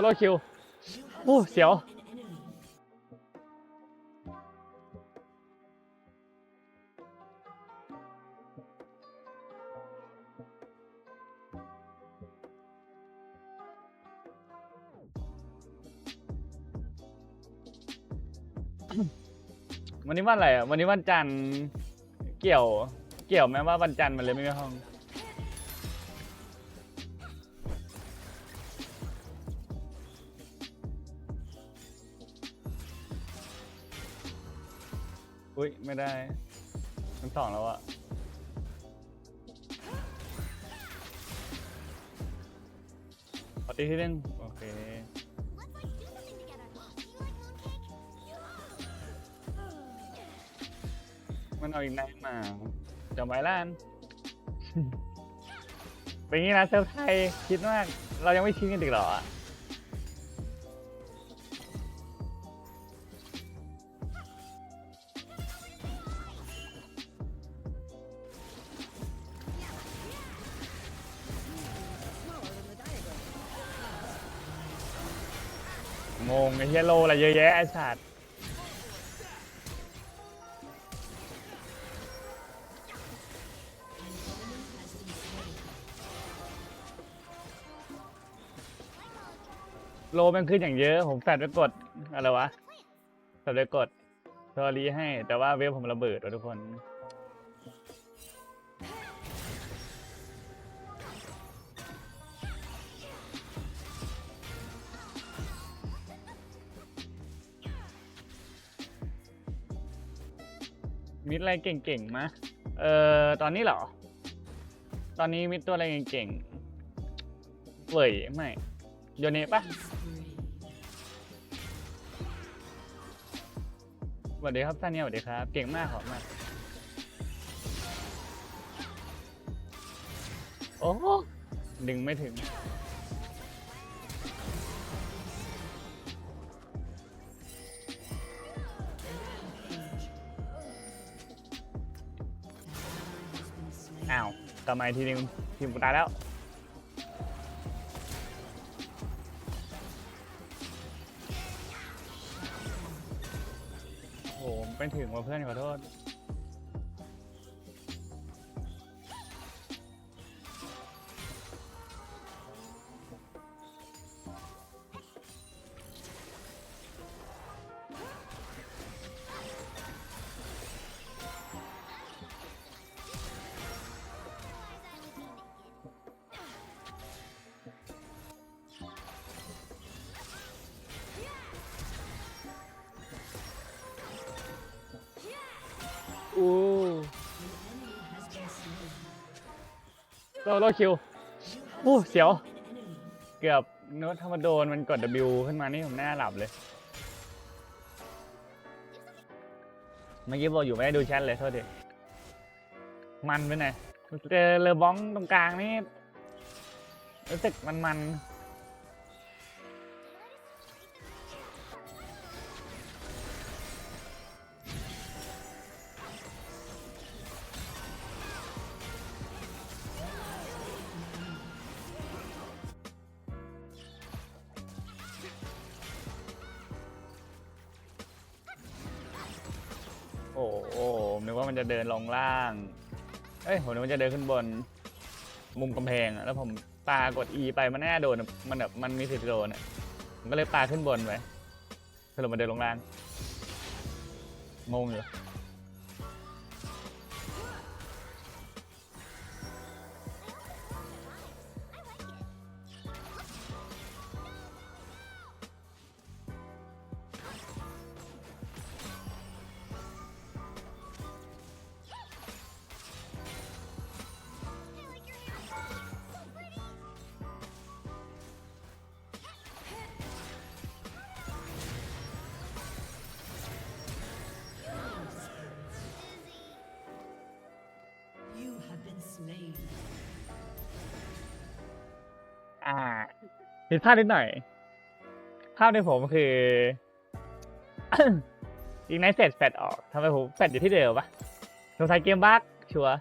โลคิวโอ้เสียว วันนี้วันอะไรอะ วันนี้วันจันทร์เกี่ยว เกี่ยวไหมว่าวันจันทร์มันเลยไม่มีห้อง อุ้ยไม่ได้ทั้งสองแล้วอะขอตีที่หนึงโอเคมันเอาอีกนายมาจำไว้ล้าน เป็นงี้นะเซิร์ฟไทยคิดมากเรายังไม่ชินกันอีกเหรอ งงไอ้เฮียโลอะไรเยอะแยะไอ้สัตว์โลมันขึ้นอย่างเยอะ ผมแฟดไปกด อะไรวะแฟดไปกดสอรี่ให้ แต่ว่าเว็บผมระเบิดว่ะทุกคน มิดอะไรเก่งๆมะเอ่อตอนนี้เหรอ ตอนนี้มิดตัวอะไรเก่งๆเว่ยไม่โยเนปะสวัสดีครับซาเนียสวัสดีครับ เก่งมากขอบมาก โอ้โหดึงไม่ถึง ลับมาอีกทีนึงทีมกูตายแล้ว โอ้โหไม่ถึงว่าเพื่อนขอโทษ โลโลคิวโอ้เสียว เกือบโน้ตถ้ามาโดนมันกด W ขึ้นมานี่ผมแน่หลับเลย เมื่อกี้บอกอยู่ไม่ได้ดูแชทเลยโทษทีมันไปไหนอยเจอเลอบ้องตรงกลางนี่รู้สึกมันมัน โอ้โหนึกว่ามันจะเดินลงล่าง เอ้ยผมนึกว่าจะเดินขึ้นบน มุมกำแพงอะแล้วผมปากด E ไปมันแน่าโดนอะมันแบบมันมีสิทธิ์โดนอะผมก็เลยปาขึ้นบนไปสรุปมันเดินลงล่าง งงอยู่ ผิดพลาดนิดหน่อย ภาพในผมคืออีกไนเสร็จแฟดออกทำไมผมแฟดอยู่ที่เดิมวะสงสัยเกมบั๊กชัวร์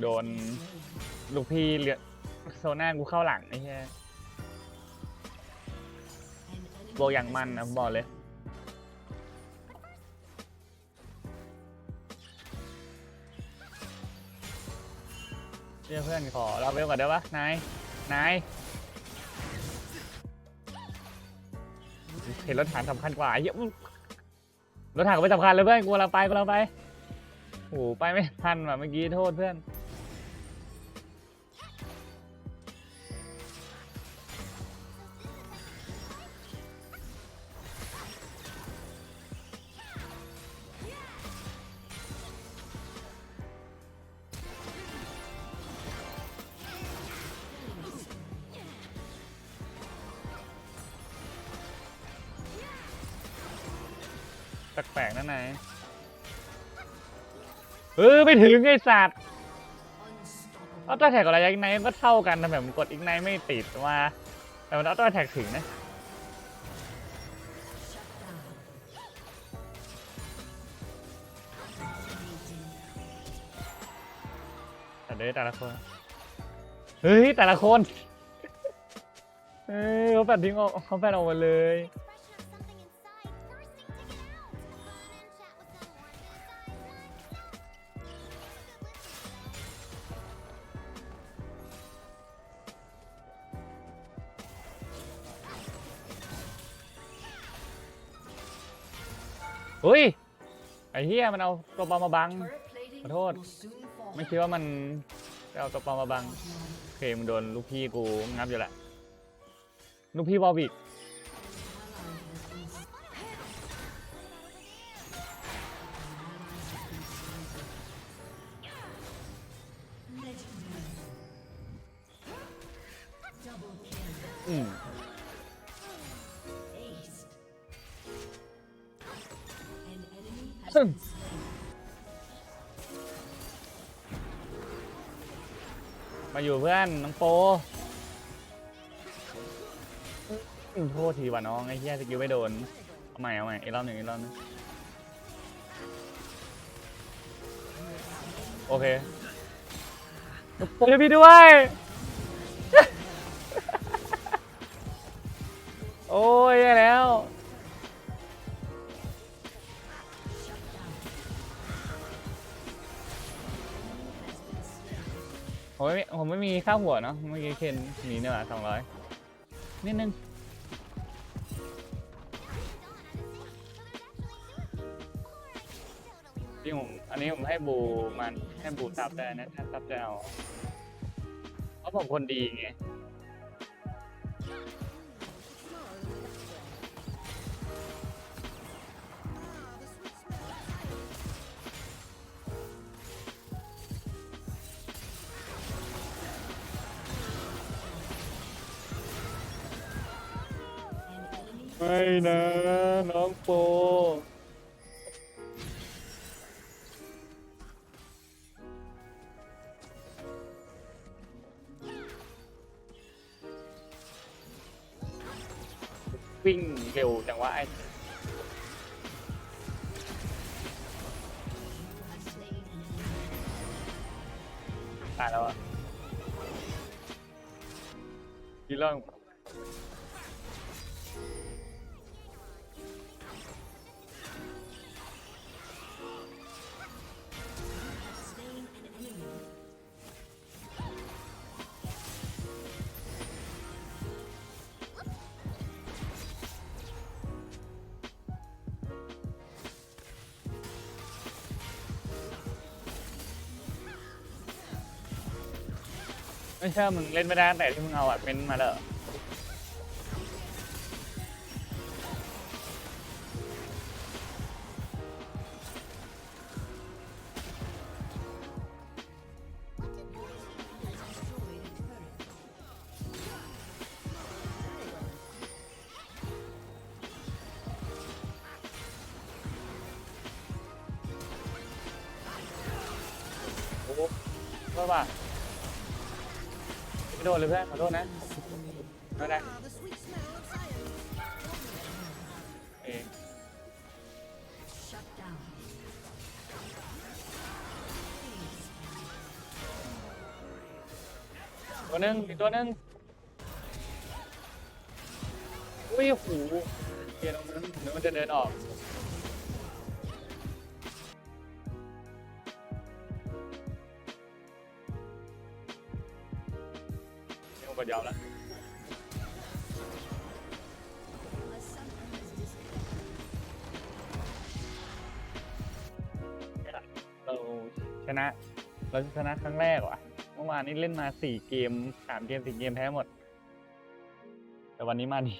โดน ลูกพี่เลือโซน่ากูเข้าหลังไอ้เหี้ยโบอย่างมันนะบอกเลยเรียกเพื่อนขอรับเวลก่อนได้ปะนาย นาย เห็นรถถังสำคัญกว่าเหี้ยอุ๊ยรถถังก็ไม่สำคัญเลยเพื่อนกูเราไปกูเราไปโอ้โหไปไม่ทันว่ะเมื่อกี้โทษเพื่อน แปลกๆนั่นไหนายเออไม่ถึงไอ้สัตว์ unstoppable. ออโต้แท็กกับระยะอีกไนก็เท่ากันทำไมผมกดอีกไนไม่ติดว่าแต่มันออโต้แท็กถึงนะแต่เด้แต่ละคน เฮ้ย แต่ละคน เฮ้ยเขาแปดทิ้งออกเขาแปดออกมาเลย เฮ้ย ไอ้เหี้ยมันเอาตัวปลอมมาบัง ขอโทษ ไม่คิดว่ามันจะเอาตัวปลอมมาบัง โอเคมึงโดนลูกพี่กูงับอยู่แหละ ลูกพี่วอลวิกอืม มาอยู่เพื่อนน้องโปโทษทีว่ะน้องไอ้เหี้ยสกิลไม่โดน เอาใหม่เอาใหม่อีกรอบหนึ่งอีกรอบหนึงโอเคช่วยพี่ด้วย โอ้ยแย่แล้ว ผมไม่ผมไม่มีค่าหัวเนาะเมื่อกี้เคนหนีเนี่ยสองร้อยนิดนึงที่ผมอันนี้ผมให้บูมันให้บูซับได้นะถ้าซับแตนเอาเพราะผมคนดีไง ไม่นะ น้องโป วิ่งเร็วจังวะไอ้ตายแล้วอะทีเรื่อง ไม่ใช่มึงเล่นไม่ได้ตั้งแต่ที่มึงเอาอะเป็นมาแล้วเหรอ Has destroyed a turret. โอ้โหโทษป่ะ ไม่โดนเลยเพื่อนขอโทษนะไม่ได้เอง Shut down. Aced. หนึ่งอีกตัวหนึ่งอุ้ยโอ้โหเกียร์ตรงนั้นนึกว่าจะเดินออก ชนะ เราชนะครั้งแรกว่ะเมื่อวานนี้เล่นมาสี่เกมสามเกมสี่เกมแพ้หมด แต่วันนี้มาดี